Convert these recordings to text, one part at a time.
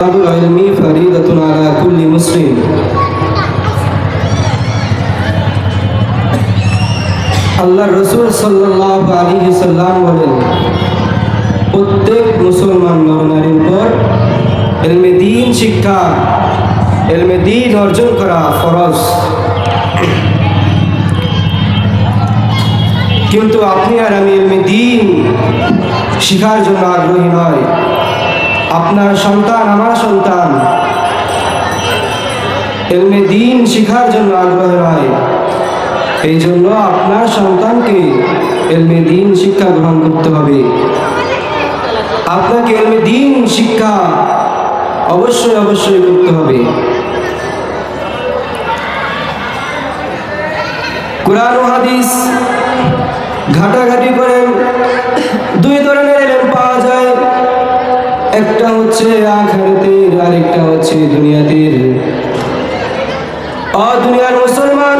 طلب العلم فريضة على كل مسلم আল্লাহ রসুল সাল্লাহ আলী সাল্লাম বলেন প্রত্যেক মুসলমান নরনারীর উপর এলমে দিন শিক্ষা এলমে দিন অর্জন করা ফরজ কিন্তু আপনি আর আমি এলমে দিন শিখার জন্য আগ্রহী নয় আপনার সন্তান, আমার সন্তান। এলমে দিন শিখার জন্য আগ্রহ হয়। এই জন্য আপনার সন্তানকে এলমে দিন শিক্ষা গ্রহণ করতে হবে। আপনাকে এলমে দিন শিক্ষা অবশ্যই অবশ্যই করতে হবে। কোরআন হাদিস ঘাটাঘাটি করেন। দুই ধরনের একটা হচ্ছে আখারাতের, আরেকটা হচ্ছে দুনিয়াতের। অ, দুনিয়ার মুসলমান,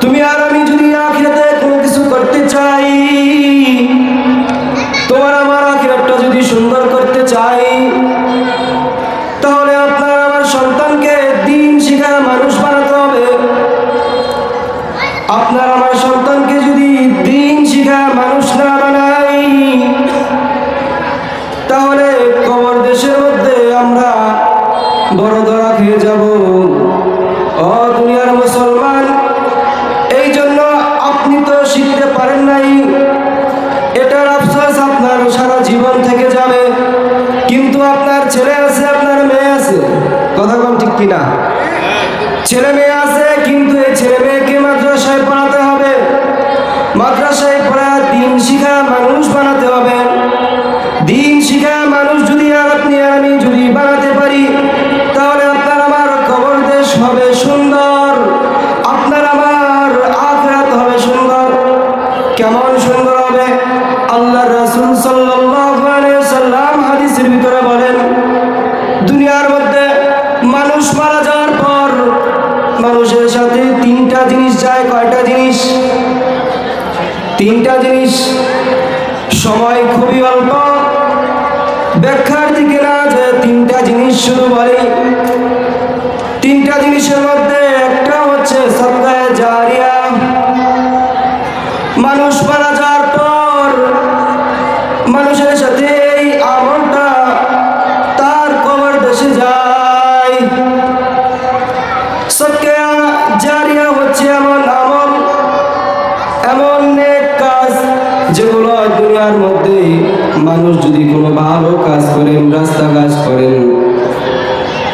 তুমি আর আমি যদি আখিরাতে কোনো কিছু করতে চাই, তোমার আমার আখিরাতটা যদি সুন্দর করতে চাই কিনা? ছেলে মেয়ে আছে, কিন্তু এই ছেলে মেয়েকে মাদ্রাসায় পড়াতে হবে। মাদ্রাসায় পড়া দিন শিখা মানুষ বানাতে হবে। দিন শিখা মানুষ যদি আপনি আমি যদি বানাতে পারি, তাহলে আপনার আমার কবর দেশ হবে সুন্দর। আপনার আমার আখরাত হবে সুন্দর। কেমন সুন্দর হবে? আল্লাহ রাসূল সাল্লাম হাদিসের ভিতরে বলেন, দুনিয়ার যায় কয়টা জিনিস? তিনটা জিনিস। সময় খুবই অল্প। ব্যাখ্যার দিকে না যে তিনটা জিনিস শুরু বলে। তিনটা জিনিসের মধ্যে একটা হচ্ছে সপ্তাহে জারিয়া দুনিয়ার মধ্যে মানুষ যদি কোনো ভালো কাজ করেন, রাস্তা কাজ করেন,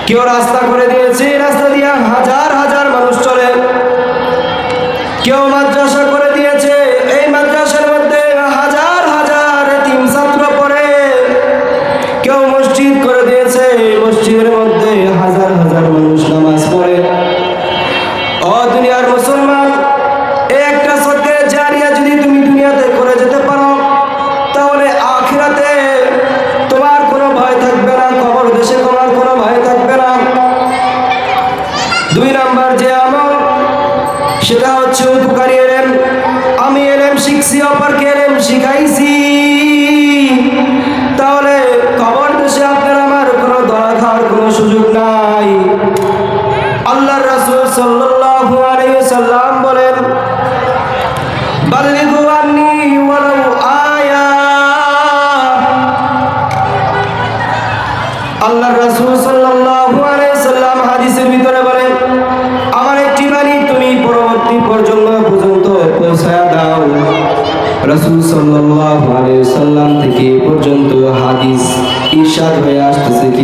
কেউ রাস্তা করে দিয়েছে রাস্তা দিয়ে হাজার হাজার মানুষ চলে। কেউ মাদ্রাসা করে দিয়েছে, এই মাদ্রাসার মধ্যে হাজার হাজার তিন ছাত্র পড়ে। কেউ মসজিদ করে দিয়েছে, মসজিদের মধ্যে হাজার হাজার মানুষ নামাজ পড়ে। ও দুনিয়ার মুসলমান সেটা হচ্ছে উপকারী এলেম। আমি এলেম শিখছি, অপরকে এলেম শিখাইছি। তাহলে কবর দেশে আপনার আমার কোনো দয়া খাওয়ার কোনো সুযোগ নাই। আল্লাহ রাসূল আলাইহি সাল্লাম বলেন আল্লাহ রাসূল সাল্লাম হাদিসের ভিতরে পৌঁছায়া দাও রাসূল সাল্লাল্লাহু আলাইহি সাল্লাম থেকে এ পর্যন্ত হাদিস ইরশাদ হয়ে আসতেছে কি